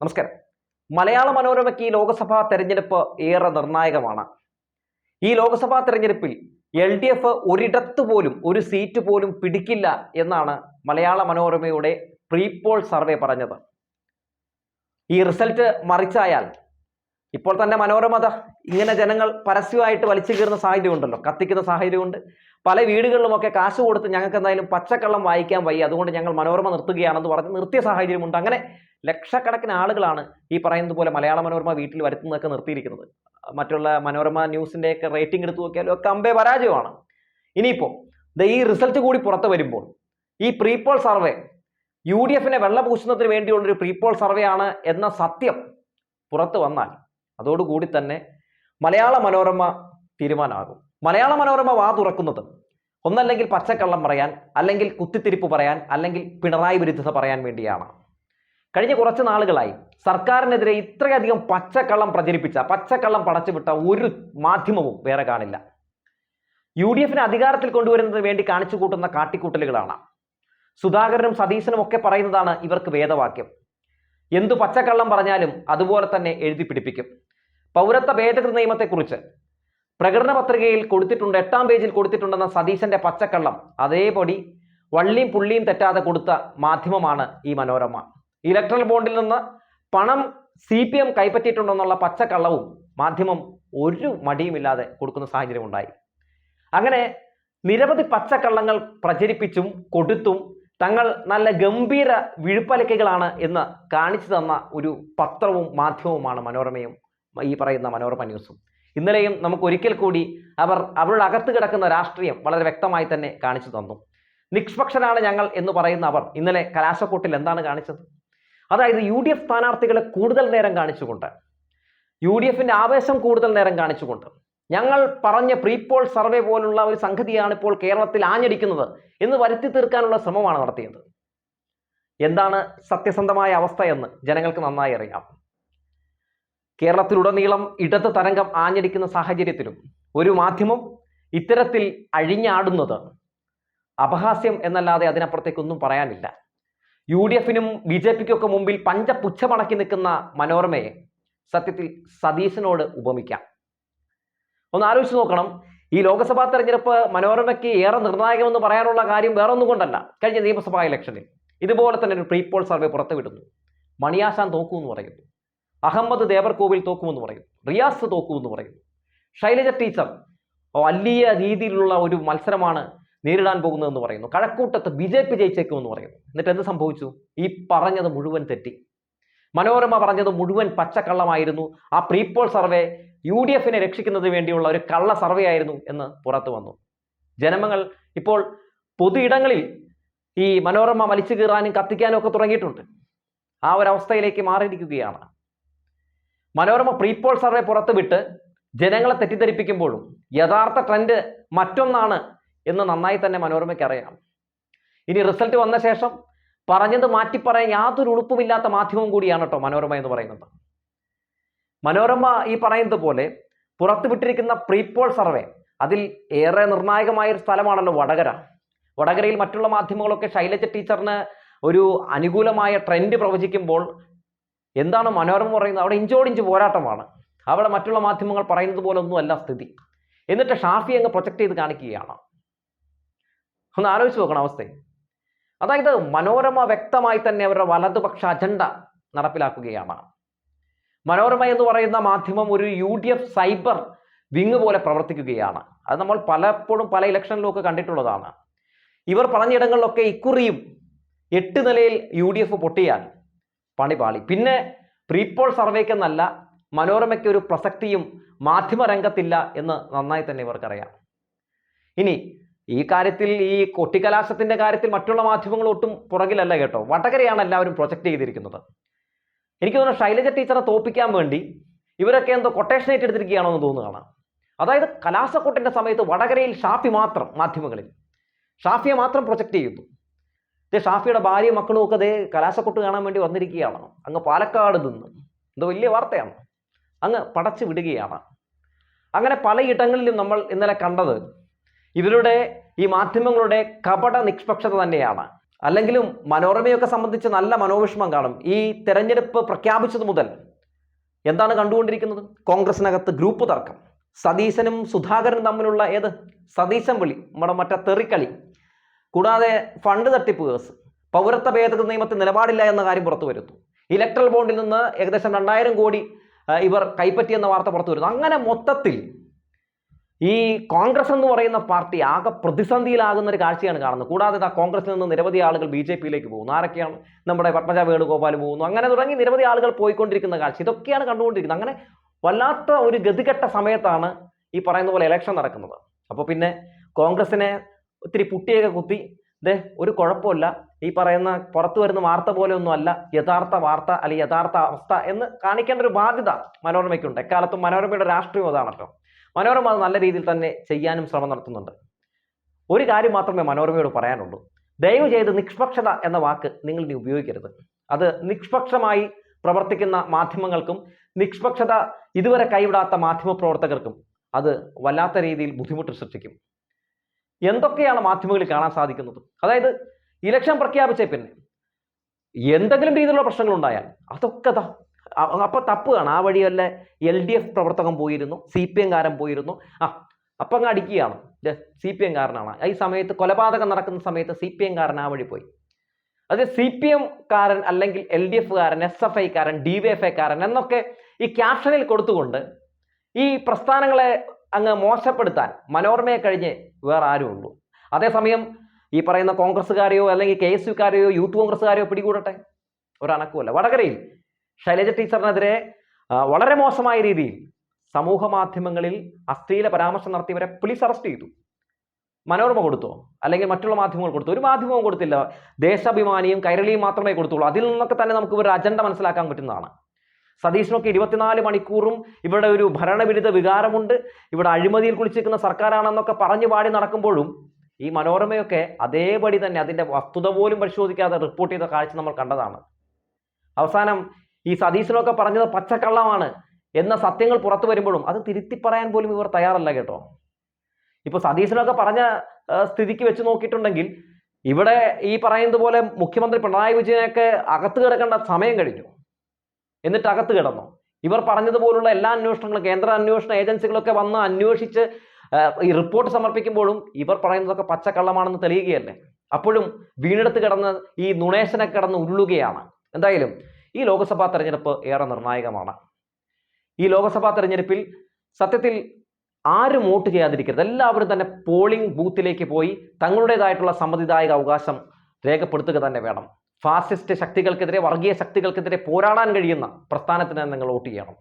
നമസ്കാരം. മലയാള മനോരമയ്ക്ക് ഈ ലോക്സഭാ തെരഞ്ഞെടുപ്പ് ഏറെ നിർണായകമാണ്. ഈ ലോക്സഭാ തെരഞ്ഞെടുപ്പിൽ എൽ ഡി എഫ് ഒരിടത്ത് പോലും ഒരു സീറ്റ് പോലും പിടിക്കില്ല എന്നാണ് മലയാള മനോരമയുടെ പ്രീപോൾ സർവേ പറഞ്ഞത്. ഈ റിസൾട്ട് മറിച്ചായാൽ ഇപ്പോൾ തന്നെ മനോരമത ഇങ്ങനെ ജനങ്ങൾ പരസ്യമായിട്ട് വലിച്ചു കീറുന്ന സാഹചര്യം ഉണ്ടല്ലോ കത്തിക്കുന്ന സാഹചര്യമുണ്ട്. പല വീടുകളിലുമൊക്കെ കാശ് കൊടുത്ത് ഞങ്ങൾക്ക് എന്തായാലും പച്ചക്കള്ളം വായിക്കാൻ വയ്യ. അതുകൊണ്ട് ഞങ്ങൾ മനോരമ നിർത്തുകയാണെന്ന് പറഞ്ഞ് നിർത്തിയ സാഹചര്യമുണ്ട്. അങ്ങനെ ലക്ഷക്കണക്കിന് ആളുകളാണ് ഈ പറയുന്നത് പോലെ മലയാള മനോരമ വീട്ടിൽ വരുത്തുന്നതൊക്കെ നിർത്തിയിരിക്കുന്നത്. മറ്റുള്ള മനോരമ ന്യൂസിന്റെയൊക്കെ റേറ്റിംഗ് എടുത്തു നോക്കിയാലും ഒക്കെ അമ്പേ പരാജയമാണ്. ഇനിയിപ്പോൾ ഈ റിസൾട്ട് കൂടി പുറത്ത് വരുമ്പോൾ ഈ പ്രീപോൾ സർവേ യു ഡി എഫിനെ വെള്ളപൂശുന്നതിന് വേണ്ടിയുള്ളൊരു പ്രീപോൾ സർവേ ആണ് എന്ന സത്യം പുറത്തു വന്നാൽ അതോടുകൂടി തന്നെ മലയാള മനോരമ തീരുമാനമാകും. മലയാള മനോരമ വാ തുറക്കുന്നത് ഒന്നല്ലെങ്കിൽ പച്ചക്കള്ളം പറയാൻ അല്ലെങ്കിൽ കുത്തിത്തിരിപ്പ് പറയാൻ അല്ലെങ്കിൽ പിണറായി വിരുദ്ധത പറയാൻ വേണ്ടിയാണ്. കഴിഞ്ഞ കുറച്ച് നാളുകളായി സർക്കാരിനെതിരെ ഇത്രയധികം പച്ചക്കള്ളം പ്രചരിപ്പിച്ച പച്ചക്കള്ളം പടച്ചുവിട്ട ഒരു മാധ്യമവും വേറെ കാണില്ല. യു ഡി എഫിനെ അധികാരത്തിൽ കൊണ്ടുവരുന്നതിന് വേണ്ടി കാണിച്ചു കൂട്ടുന്ന കാട്ടിക്കൂട്ടലുകളാണ്. സുധാകരനും സതീശനും ഒക്കെ പറയുന്നതാണ് ഇവർക്ക് വേദവാക്യം. എന്തു പച്ചക്കള്ളം പറഞ്ഞാലും അതുപോലെ തന്നെ എഴുതി പിടിപ്പിക്കും. പൗരത്വ ഭേദഗതി നിയമത്തെക്കുറിച്ച് പ്രകടന പത്രികയിൽ കൊടുത്തിട്ടുണ്ട് എട്ടാം പേജിൽ കൊടുത്തിട്ടുണ്ടെന്ന സതീശന്റെ പച്ചക്കള്ളം. അതേപടി വള്ളിയും പുള്ളിയും തെറ്റാതെ കൊടുത്ത മാധ്യമമാണ് ഈ മനോരമ. ഇലക്ട്രൽ ബോണ്ടിൽ നിന്ന് പണം സി പി എം കൈപ്പറ്റിയിട്ടുണ്ടെന്നുള്ള പച്ചക്കള്ളവും മാധ്യമം ഒരു മടിയുമില്ലാതെ കൊടുക്കുന്ന സാഹചര്യം ഉണ്ടായി. അങ്ങനെ നിരവധി പച്ചക്കള്ളങ്ങൾ പ്രചരിപ്പിച്ചും കൊടുത്തും തങ്ങൾ നല്ല ഗംഭീര വിഴുപ്പലക്കകളാണ് എന്ന് കാണിച്ചു തന്ന ഒരു പത്രവും മാധ്യമവുമാണ് മനോരമയും ഈ പറയുന്ന മനോരമ ന്യൂസും. ഇന്നലെയും നമുക്ക് ഒരിക്കൽ കൂടി അവർ അവരുടെ അകത്ത് കിടക്കുന്ന രാഷ്ട്രീയം വളരെ വ്യക്തമായി തന്നെ കാണിച്ചു തന്നു. നിഷ്പക്ഷരാണ് ഞങ്ങൾ എന്ന് പറയുന്ന അവർ ഇന്നലെ കലാശക്കൂട്ടിൽ എന്താണ് കാണിച്ചത്? അതായത് യു ഡി എഫ് സ്ഥാനാർത്ഥികളെ കൂടുതൽ നേരം കാണിച്ചുകൊണ്ട് യു ഡി എഫിന്റെ ആവേശം കൂടുതൽ നേരം കാണിച്ചുകൊണ്ട് ഞങ്ങൾ പറഞ്ഞ പ്രീപോൾ സർവേ പോലുള്ള ഒരു സംഗതിയാണ് ഇപ്പോൾ കേരളത്തിൽ ആഞ്ഞടിക്കുന്നത് എന്ന് വരുത്തി തീർക്കാനുള്ള ശ്രമമാണ് നടത്തിയത്. എന്താണ് സത്യസന്ധമായ അവസ്ഥ എന്ന് ജനങ്ങൾക്ക് നന്നായി അറിയാം. കേരളത്തിലുടനീളം ഇടത് തരംഗം ആഞ്ഞടിക്കുന്ന സാഹചര്യത്തിലും ഒരു മാധ്യമം ഇത്തരത്തിൽ അഴിഞ്ഞാടുന്നത് അപഹാസ്യം എന്നല്ലാതെ അതിനപ്പുറത്തേക്കൊന്നും പറയാനില്ല. യു ഡി എഫിനും ബി ജെ പിക്കൊക്കെ മുമ്പിൽ പഞ്ചപുച്ഛമടക്കി നിൽക്കുന്ന മനോരമയെ സത്യത്തിൽ സതീശനോട് ഉപമിക്കാം. ഒന്ന് ആലോചിച്ച് നോക്കണം. ഈ ലോക്സഭാ തെരഞ്ഞെടുപ്പ് മനോരമയ്ക്ക് ഏറെ നിർണായകമെന്ന് പറയാനുള്ള കാര്യം വേറെ ഒന്നും കൊണ്ടല്ല. കഴിഞ്ഞ നിയമസഭാ ഇലക്ഷനിൽ ഇതുപോലെ തന്നെ ഒരു പ്രീപോൾ സർവേ പുറത്തുവിടുന്നു. മണിയാശാൻ തോക്കുമെന്ന് പറയുന്നു. അഹമ്മദ് ദേവർകോവിൽ തോക്കുമെന്ന് പറയുന്നു. റിയാസ് തോക്കുമെന്ന് പറയുന്നു. ശൈലജ ടീച്ചർ വലിയ രീതിയിലുള്ള ഒരു മത്സരമാണ് നേരിടാൻ പോകുന്നതെന്ന് പറയുന്നു. കഴക്കൂട്ടത്ത് ബി ജെ പി ജയിച്ചേക്കുമെന്ന് പറയുന്നു. എന്നിട്ട് എന്ത് സംഭവിച്ചു? ഈ പറഞ്ഞത് മുഴുവൻ തെറ്റി. മനോരമ പറഞ്ഞത് മുഴുവൻ പച്ചക്കള്ളമായിരുന്നു. ആ പ്രീപോൾ സർവേ യു ഡി എഫിനെ രക്ഷിക്കുന്നതിന് വേണ്ടിയുള്ള ഒരു കള്ള സർവേ ആയിരുന്നു എന്ന് പുറത്തു വന്നു. ജനമങ്ങൾ ഇപ്പോൾ പൊതു ഇടങ്ങളിൽ ഈ മനോരമ വലിച്ചു കീറാനും കത്തിക്കാനും ഒക്കെ തുടങ്ങിയിട്ടുണ്ട്. ആ ഒരു അവസ്ഥയിലേക്ക് മാറിയിരിക്കുകയാണ്. മനോരമ പ്രീപോൾ സർവേ പുറത്തുവിട്ട് ജനങ്ങളെ തെറ്റിദ്ധരിപ്പിക്കുമ്പോഴും യഥാർത്ഥ ട്രെൻഡ് മറ്റൊന്നാണ് എന്ന് നന്നായി തന്നെ മനോരമയ്ക്ക് അറിയാം. ഇനി റിസൾട്ട് വന്ന ശേഷം പറഞ്ഞത് മാറ്റി പറയാൻ യാതൊരു ഉളുപ്പുമില്ലാത്ത മാധ്യമം കൂടിയാണ് കേട്ടോ മനോരമ എന്ന് പറയുന്നത്. മനോരമ ഈ പറയുന്നത് പോലെ പുറത്തുവിട്ടിരിക്കുന്ന പ്രീപോൾ സർവേ അതിൽ ഏറെ നിർണായകമായ ഒരു സ്ഥലമാണല്ലോ വടകര. വടകരയിൽ മറ്റുള്ള മാധ്യമങ്ങളൊക്കെ ശൈലജ ടീച്ചറിന് ഒരു അനുകൂലമായ ട്രെൻഡ് പ്രവചിക്കുമ്പോൾ എന്താണ് മനോരമ പറയുന്നത്? അവിടെ ഇഞ്ചോടിഞ്ച് പോരാട്ടമാണ്. അവിടെ മറ്റുള്ള മാധ്യമങ്ങൾ പറയുന്നത് പോലെ ഒന്നുമല്ല സ്ഥിതി. എന്നിട്ട് ഷാഫി അങ്ങ് പ്രൊജക്ട് ചെയ്ത് കാണിക്കുകയാണ്. ഒന്ന് ആലോചിച്ച് നോക്കണം അവസ്ഥ. അതായത് മനോരമ വ്യക്തമായി തന്നെ അവരുടെ വലതുപക്ഷ അജണ്ട നടപ്പിലാക്കുകയാണ്. മനോരമ എന്ന് പറയുന്ന മാധ്യമം ഒരു U D F cyber wing പോലെ പ്രവർത്തിക്കുകയാണ്. അത് നമ്മൾ പലപ്പോഴും പല ഇലക്ഷനിലും ഒക്കെ കണ്ടിട്ടുള്ളതാണ്. ഇവർ പറഞ്ഞിടങ്ങളിലൊക്കെ ഇക്കുറിയും എട്ട് നിലയിൽ യു ഡി എഫ് പൊട്ടിയാൽ പണിപാളി പിന്നെ പ്രീപോൾ സർവേക്കെന്നല്ല മനോരമയ്ക്ക് ഒരു പ്രസക്തിയും മാധ്യമരംഗത്തില്ല എന്ന് നന്നായി തന്നെ ഇവർക്കറിയാം. ഇനി ഈ കാര്യത്തിൽ ഈ കൊട്ടിക്കലാശത്തിന്റെ കാര്യത്തിൽ മറ്റുള്ള മാധ്യമങ്ങൾ ഒട്ടും പുറകിലല്ല കേട്ടോ. വടകരയാണ് എല്ലാവരും പ്രൊജക്റ്റ് ചെയ്തിരിക്കുന്നത്. എനിക്ക് തോന്നുന്നു ശൈലജ ടീച്ചറെ തോപ്പിക്കാൻ വേണ്ടി ഇവരൊക്കെ എന്തോ കൊട്ടേഷൻ ഏറ്റെടുത്തിരിക്കുകയാണോ എന്ന് തോന്നുകയാണ് അതായത് കലാശക്കൊട്ടിന്റെ സമയത്ത് വടകരയിൽ ഷാഫി മാത്രം മാധ്യമങ്ങളിൽ. ഷാഫിയെ മാത്രം പ്രൊജക്റ്റ് ചെയ്യുന്നു. ഇത് ഷാഫിയുടെ ഭാര്യയും മക്കളും ഒക്കെ അതേ കലാശക്കൊട്ട് കാണാൻ വേണ്ടി വന്നിരിക്കുകയാണ്. അങ്ങ് പാലക്കാട് നിന്ന്. ഇത് വലിയ വാർത്തയാണ്. അങ്ങ് പടച്ചു വിടുകയാണ്. അങ്ങനെ പലയിടങ്ങളിലും നമ്മൾ ഇന്നലെ കണ്ടത് ഇവരുടെ ഈ മാധ്യമങ്ങളുടെ കപട നിഷ്പക്ഷത തന്നെയാണ്. അല്ലെങ്കിലും മനോരമയൊക്കെ സംബന്ധിച്ച് നല്ല മനോവിഷമം കാണും. ഈ തെരഞ്ഞെടുപ്പ് പ്രഖ്യാപിച്ചത് മുതൽ എന്താണ് കണ്ടുകൊണ്ടിരിക്കുന്നത്? കോൺഗ്രസിനകത്ത് ഗ്രൂപ്പ് തർക്കം. സതീശനും സുധാകരനും തമ്മിലുള്ള ഏത്? സതീശൻ വിളി. നമ്മുടെ മറ്റേ തെറിക്കളി. കൂടാതെ ഫണ്ട് തട്ടിപ്പ് കേസ് പൗരത്വ ഭേദഗതി നിയമത്തിൽ നിലപാടില്ല എന്ന കാര്യം പുറത്തു വരുന്നു. ഇലക്ട്രൽ ബോണ്ടിൽ നിന്ന് ഏകദേശം രണ്ടായിരം കോടി ഇവർ കൈപ്പറ്റിയെന്ന വാർത്ത പുറത്തു വരുന്നു. അങ്ങനെ മൊത്തത്തിൽ ഈ കോൺഗ്രസ് എന്ന് പറയുന്ന പാർട്ടി ആകെ പ്രതിസന്ധിയിലാകുന്ന ഒരു കാഴ്ചയാണ് കാണുന്നത്. കൂടാതെ ഇതാ കോൺഗ്രസിൽ നിന്ന് നിരവധി ആളുകൾ ബി ജെ പിയിലേക്ക് പോകുന്നു. ആരൊക്കെയാണ്? നമ്മുടെ പത്മജ വേണുഗോപാൽ പോകുന്നു. അങ്ങനെ തുടങ്ങി നിരവധി ആളുകൾ പോയിക്കൊണ്ടിരിക്കുന്ന കാഴ്ച. ഇതൊക്കെയാണ് കണ്ടുകൊണ്ടിരിക്കുന്നത്. അങ്ങനെ വല്ലാത്ത ഒരു ഗതികെട്ട സമയത്താണ് ഈ പറയുന്ന പോലെ ഇലക്ഷൻ നടക്കുന്നത്. അപ്പോൾ പിന്നെ കോൺഗ്രസിനെ ഒത്തിരി പുട്ടിയൊക്കെ കുത്തി ദേ ഒരു കുഴപ്പമില്ല. ഈ പറയുന്ന പുറത്തു വരുന്ന വാർത്ത പോലെ അല്ല. യഥാർത്ഥ വാർത്ത അല്ലെങ്കിൽ യഥാർത്ഥ അവസ്ഥ എന്ന് കാണിക്കേണ്ട ഒരു ബാധ്യത മനോരമയ്ക്കുണ്ട്. എക്കാലത്തും മനോരമയുടെ രാഷ്ട്രീയം അതാണല്ലോ. മനോരമ അത് നല്ല രീതിയിൽ തന്നെ ചെയ്യാനും ശ്രമം നടത്തുന്നുണ്ട്. ഒരു കാര്യം മാത്രമേ മനോരമയോട് പറയാനുള്ളൂ. ദയവ് ചെയ്ത് നിഷ്പക്ഷത എന്ന വാക്ക് നിങ്ങൾ ഇനി ഉപയോഗിക്കരുത്. അത് നിഷ്പക്ഷമായി പ്രവർത്തിക്കുന്ന മാധ്യമങ്ങൾക്കും നിഷ്പക്ഷത ഇതുവരെ കൈവിടാത്ത മാധ്യമ പ്രവർത്തകർക്കും അത് വല്ലാത്ത രീതിയിൽ ബുദ്ധിമുട്ട് സൃഷ്ടിക്കും. എന്തൊക്കെയാണ് മാധ്യമങ്ങളിൽ കാണാൻ സാധിക്കുന്നത്? അതായത് ഇലക്ഷൻ പ്രഖ്യാപിച്ച പിന്നെ എന്തെങ്കിലും രീതിയിലുള്ള പ്രശ്നങ്ങൾ ഉണ്ടായാൽ അതൊക്കെ ദാ അ- അപ്പൊ തപ്പുകയാണ്. ആ വഴിയല്ല എൽ ഡി എഫ് പ്രവർത്തകൻ പോയിരുന്നു സി പി എംകാരൻ പോയിരുന്നു. ആ അപ്പം അങ്ങ് അടിക്കുകയാണ് സി പി എംകാരനാണ്. ഈ സമയത്ത് കൊലപാതകം നടക്കുന്ന സമയത്ത് സി പി എംകാരൻ ആ വഴി പോയി. അത് സി പി എം കാരൻ അല്ലെങ്കിൽ എൽ ഡി എഫ് കാരൻ എസ് എഫ് ഐക്കാരൻ ഡി വി എഫ് ഐക്കാരൻ എന്നൊക്കെ ഈ ക്യാപ്ഷനിൽ കൊടുത്തുകൊണ്ട് ഈ പ്രസ്ഥാനങ്ങളെ അങ്ങ് മോശപ്പെടുത്താൻ മനോരമയെ കഴിഞ്ഞ് വേറെ ആരും ഉള്ളൂ. അതേസമയം ഈ പറയുന്ന കോൺഗ്രസ്സുകാരെയോ അല്ലെങ്കിൽ കെ എസ് യുക്കാരെയോ യൂത്ത് കോൺഗ്രസ്സുകാരെയോ പിടികൂടട്ടെ? ഒരണക്കുമല്ല വടകരയിൽ ശൈലജ ടീച്ചറിനെതിരെ വളരെ മോശമായ രീതിയിൽ സമൂഹ മാധ്യമങ്ങളിൽ അശ്ലീല പരാമർശം നടത്തിയവരെ പോലീസ് അറസ്റ്റ് ചെയ്തു. മനോരമ കൊടുത്തോ അല്ലെങ്കിൽ മറ്റുള്ള മാധ്യമങ്ങൾ കൊടുത്തു ഒരു മാധ്യമവും കൊടുത്തില്ല. ദേശാഭിമാനിയും കൈരളിയും മാത്രമേ കൊടുത്തുള്ളൂ. അതിൽ നിന്നൊക്കെ തന്നെ നമുക്ക് ഒരു അജണ്ട മനസ്സിലാക്കാൻ പറ്റുന്നതാണ്. സതീഷിനൊക്കെ ഇരുപത്തിനാല് മണിക്കൂറും ഇവിടെ ഒരു ഭരണവിരുദ്ധ വികാരമുണ്ട്. ഇവിടെ അഴിമതിയിൽ കുളിച്ചിരിക്കുന്ന സർക്കാരാണെന്നൊക്കെ പറഞ്ഞു പാടി നടക്കുമ്പോഴും ഈ മനോരമയൊക്കെ അതേപടി തന്നെ അതിന്റെ വസ്തുത പോലും പരിശോധിക്കാതെ റിപ്പോർട്ട് ചെയ്ത കാഴ്ച നമ്മൾ കണ്ടതാണ്. അവസാനം ഈ സതീശനൊക്കെ പറഞ്ഞത് പച്ചക്കള്ളമാണ് എന്ന സത്യങ്ങൾ പുറത്തു വരുമ്പോഴും അത് തിരുത്തി പറയാൻ പോലും ഇവർ തയ്യാറല്ല കേട്ടോ. ഇപ്പൊ സതീശനൊക്കെ പറഞ്ഞ സ്ഥിതിക്ക് വെച്ച് നോക്കിയിട്ടുണ്ടെങ്കിൽ ഇവിടെ ഈ പറയുന്നത് പോലെ മുഖ്യമന്ത്രി പിണറായി വിജയനൊക്കെ അകത്ത് കിടക്കേണ്ട സമയം കഴിഞ്ഞു. എന്നിട്ട് അകത്ത് കിടന്നു. ഇവർ പറഞ്ഞതുപോലുള്ള എല്ലാ അന്വേഷണങ്ങളും കേന്ദ്ര അന്വേഷണ ഏജൻസികളൊക്കെ വന്ന് അന്വേഷിച്ച് ഈ റിപ്പോർട്ട് സമർപ്പിക്കുമ്പോഴും ഇവർ പറയുന്നതൊക്കെ പച്ചക്കള്ളമാണെന്ന് തെളിയുകയല്ലേ. അപ്പോഴും വീണെടുത്ത് കിടന്ന് ഈ നുണേശനെ കിടന്ന് ഉരുളുകയാണ്. എന്തായാലും ഈ ലോക്സഭാ തെരഞ്ഞെടുപ്പ് ഏറെ നിർണായകമാണ്. ഈ ലോക്സഭാ തെരഞ്ഞെടുപ്പിൽ സത്യത്തിൽ ആരും വോട്ട് ചെയ്യാതിരിക്കരുത്. എല്ലാവരും തന്നെ പോളിംഗ് ബൂത്തിലേക്ക് പോയി തങ്ങളുടേതായിട്ടുള്ള സമ്മതിദായക അവകാശം രേഖപ്പെടുത്തുക തന്നെ വേണം. ഫാസിസ്റ്റ് ശക്തികൾക്കെതിരെ വർഗീയ ശക്തികൾക്കെതിരെ പോരാടാൻ കഴിയുന്ന പ്രസ്ഥാനത്തിന് നിങ്ങൾ വോട്ട് ചെയ്യണം.